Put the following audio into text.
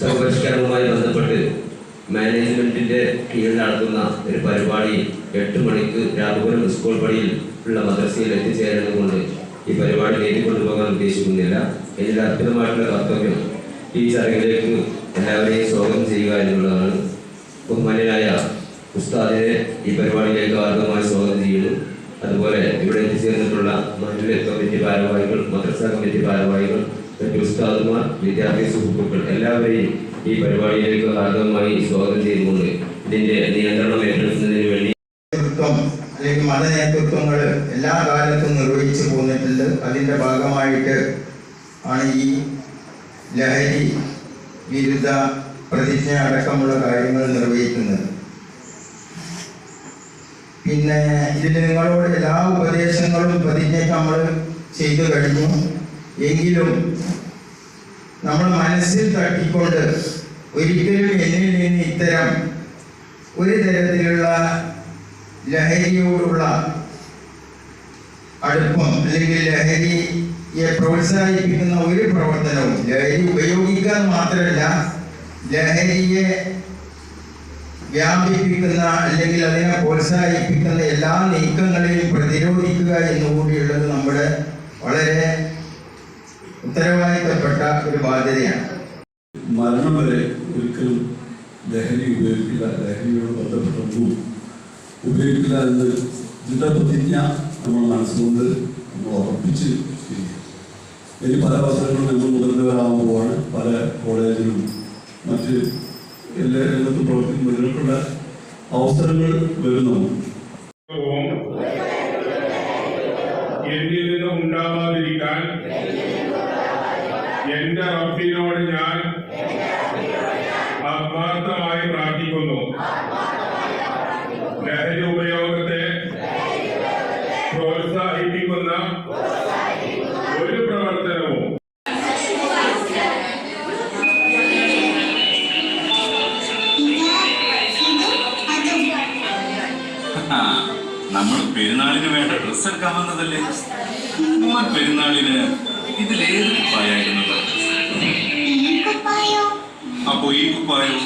പുസ്തക പരിഷ്കരണവുമായി ബന്ധപ്പെട്ട് മാനേജ്മെന്റിന്റെ കീഴിൽ നടത്തുന്ന ഒരു പരിപാടി എട്ട് മണിക്ക് രാഘുപുരം സ്കൂൾ പടിയിൽ ഉള്ള മദ്രസയിൽ എത്തിച്ചേരുന്നത് കൊണ്ട് ഈ പരിപാടി നീട്ടിക്കൊണ്ടുപോകാൻ ഉദ്ദേശിക്കുന്നില്ല. ഇതിന്റെ അർപ്പിതമായിട്ടുള്ള കർത്തവ്യം ഈ ചടങ്ങിലേക്ക് എല്ലാവരെയും സ്വാഗതം ചെയ്യുക എന്നുള്ളതാണ്. ബഹുമാന്യനായ ഉസ്താദിനെ ഈ പരിപാടിയിലേക്ക് ആർദ്രമായി സ്വാഗതം ചെയ്യുന്നു. അതുപോലെ ഇവിടെ എത്തിച്ചേർന്നിട്ടുള്ള മഹിള കമ്മിറ്റി ഭാരവാഹികൾ മദ്രസ കമ്മിറ്റി ഭാരവാഹികൾ ഉസ്താദുമാർ വിദ്യാർത്ഥി സുഹൃത്തുക്കൾ എല്ലാവരെയും ഈ പരിപാടിയിലേക്ക് ഹാർദവമായി സ്വാഗതം ചെയ്തുകൊണ്ട് ഇതിന്റെ നിയന്ത്രണം ഏറ്റെടുക്കുന്നതിന് വേണ്ടി അല്ലെങ്കിൽ മത നേതൃത്വങ്ങൾ എല്ലാ കാലത്തും നിർവഹിച്ചു പോന്നിട്ടുണ്ട്. അതിന്റെ ഭാഗമായിട്ട് ആണ് ഈ ലഹരി വിരുദ്ധ പ്രതിജ്ഞ അടക്കമുള്ള കാര്യങ്ങൾ നിർവഹിക്കുന്നത്. പിന്നെ ഇതിൽ നിങ്ങളോട് എല്ലാ ഉപദേശങ്ങളും പ്രതിജ്ഞയ്ക്ക് നമ്മൾ ചെയ്തു കഴിഞ്ഞു. എങ്കിലും നമ്മൾ മനസ്സിൽ തട്ടിക്കൊണ്ട് ഒരിക്കലും എന്നിൽ നിന്ന് ഇത്തരം ഒരു തരത്തിലുള്ള ലഹരിയോടുള്ള അടുപ്പം അല്ലെങ്കിൽ ലഹരിയെ പ്രോത്സാഹിപ്പിക്കുന്ന ഒരു പ്രവർത്തനവും ലഹരി ഉപയോഗിക്കാൻ മാത്രമല്ല ലഹരിയെ വ്യാപിപ്പിക്കുന്ന അല്ലെങ്കിൽ അതിനെ പ്രോത്സാഹിപ്പിക്കുന്ന എല്ലാ നീക്കങ്ങളെയും പ്രതിരോധിക്കുക എന്നുകൂടിയുള്ളത് നമ്മുടെ വളരെ ഉത്തരവാദിത്തപ്പെട്ട ഒരു ബാധ്യതയാണ് മരണം വരെ ഒരിക്കലും ലഹരി ഉപയോഗിക്കില്ല ലഹരിയോട് ബന്ധപ്പെട്ടൊന്നും ഉപയോഗിക്കില്ല എന്ന് ദൃഢപ്രതിജ്ഞ നമ്മൾ മനസ്സുകൊണ്ട് നമ്മൾ ഉറപ്പിച്ച്. ഇനി പല അവസരങ്ങളും നമ്മൾ മുതിർന്നവരാകുമ്പോഴാണ് പല കോളേജിലും മറ്റ് എല്ലാ രംഗത്തും പ്രവർത്തിക്കുമ്പോൾ ഇതിനൊക്കെയുള്ള അവസരങ്ങൾ വരുന്നു എന്നിൽ നിന്ന് ഉണ്ടാവാതിരിക്കാൻ ലഹരി ഉപയോഗത്തെ പ്രോത്സാഹിപ്പിക്കുന്ന ഒരു പ്രവർത്തനവും നമ്മൾ പെരുന്നാളിന് വേണ്ട ഡ്രസ് എടുക്കാൻ വന്നതല്ലേ? മോൻ പെരുന്നാളിന് ഇതിലേത് കുപ്പായായിരുന്നത് അപ്പോ ഈ കുപ്പായോ?